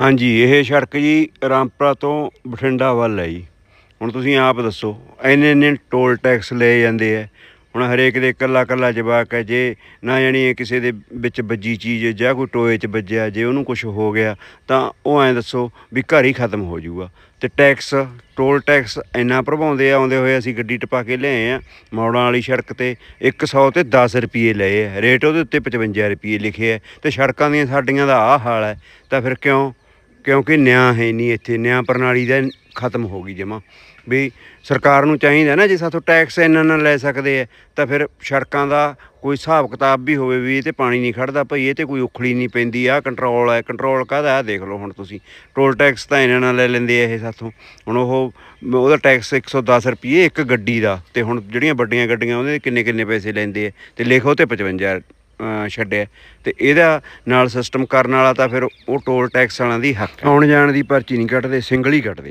ਹਾਂਜੀ, ਇਹ ਸੜਕ ਜੀ ਰਾਮਪੁਰਾ ਤੋਂ ਬਠਿੰਡਾ ਵੱਲ ਹੈ ਜੀ। ਹੁਣ ਤੁਸੀਂ ਆਪ ਦੱਸੋ, ਇੰਨੇ ਇੰਨੇ ਟੋਲ ਟੈਕਸ ਲਏ ਜਾਂਦੇ ਆ। ਹੁਣ ਹਰੇਕ ਦੇ ਇਕੱਲਾ ਇਕੱਲਾ ਜਵਾਕ ਹੈ, ਜੇ ਨਾ ਜਾਣੀ ਕਿਸੇ ਦੇ ਵਿੱਚ ਵੱਜੀ ਚੀਜ਼, ਜਾਂ ਕੋਈ ਟੋਏ 'ਚ ਵੱਜਿਆ, ਜੇ ਉਹਨੂੰ ਕੁਝ ਹੋ ਗਿਆ, ਤਾਂ ਉਹ ਐਂ ਦੱਸੋ ਵੀ ਘਰ ਹੀ ਖਤਮ ਹੋ ਜਾਊਗਾ। ਤੇ ਟੈਕਸ, ਟੋਲ ਟੈਕਸ ਇੰਨਾ ਭਰਵਾਉਂਦੇ ਆ, ਆਉਂਦੇ ਹੋਏ ਅਸੀਂ ਗੱਡੀ ਟਪਾ ਕੇ ਲਿਆਏ ਆ, ਮੌੜਾਂ ਵਾਲੀ ਸੜਕ ਤੇ 100 ਤੇ 10 ਰੁਪਏ ਲਏ ਆ। ਰੇਟ ਉਹਦੇ ਉੱਤੇ 55 ਰੁਪਏ ਲਿਖੇ ਆ। ਤੇ ਸੜਕਾਂ ਦੀਆਂ ਸਾਡੀਆਂ ਦਾ ਆਹ ਹਾਲ ਹੈ, ਤਾਂ ਫਿਰ ਕਿਉਂ ਕਿਉਂਕਿ ਨਿਆਂ ਹੈ ਨਹੀਂ ਇੱਥੇ, ਨਿਆਂ ਪ੍ਰਣਾਲੀ ਦਾ ਖਤਮ ਹੋ ਗਈ ਜਮਾ। ਵੀ ਸਰਕਾਰ ਨੂੰ ਚਾਹੀਦਾ ਨਾ, ਜੇ ਸਾਥੋਂ ਟੈਕਸ ਇੰਨਾ ਨਾ ਲੈ ਸਕਦੇ ਆ, ਤਾਂ ਫਿਰ ਸੜਕਾਂ ਦਾ ਕੋਈ ਹਿਸਾਬ ਕਿਤਾਬ ਵੀ ਹੋਵੇ ਵੀ ਇਹ ਤੇ ਪਾਣੀ ਨਹੀਂ ਖੜਦਾ ਭਈ, ਇਹ ਤੇ ਕੋਈ ਉਖਲੀ ਨਹੀਂ ਪੈਂਦੀ ਆ ਕੰਟਰੋਲ ਹੈ ਕੰਟਰੋਲ ਕਾਹਦਾ ਆ ਦੇਖ ਲਓ ਹੁਣ ਤੁਸੀਂ। ਟੋਲ ਟੈਕਸ ਤਾਂ ਇਹਨਾਂ ਨਾਲ ਲੈ ਲੈਂਦੇ ਆ ਇਹ ਸਾਥੋਂ। ਹੁਣ ਉਹ, ਉਹਦਾ ਟੈਕਸ 110 ਰੁਪਏ ਇੱਕ ਗੱਡੀ ਦਾ, ਤੇ ਹੁਣ ਜਿਹੜੀਆਂ ਵੱਡੀਆਂ ਗੱਡੀਆਂ, ਉਹਦੇ ਕਿੰਨੇ ਕਿੰਨੇ ਪੈਸੇ ਲੈਂਦੇ ਆ? ਤੇ ਲਿਖੋ ਤੇ 55 ਛੱਡਿਆ। ਤੇ ਇਹਦਾ ਨਾਲ ਸਿਸਟਮ ਕਰਨ ਵਾਲਾ ਤਾਂ ਫਿਰ ਉਹ ਟੋਲ ਟੈਕਸ ਵਾਲਿਆਂ ਦੀ ਹੱਕ ਆਉਣ ਜਾਣ ਦੀ ਪਰਚੀ ਨਹੀਂ ਕੱਟਦੇ ਸਿੰਗਲ ਹੀ ਕੱਟਦੇ।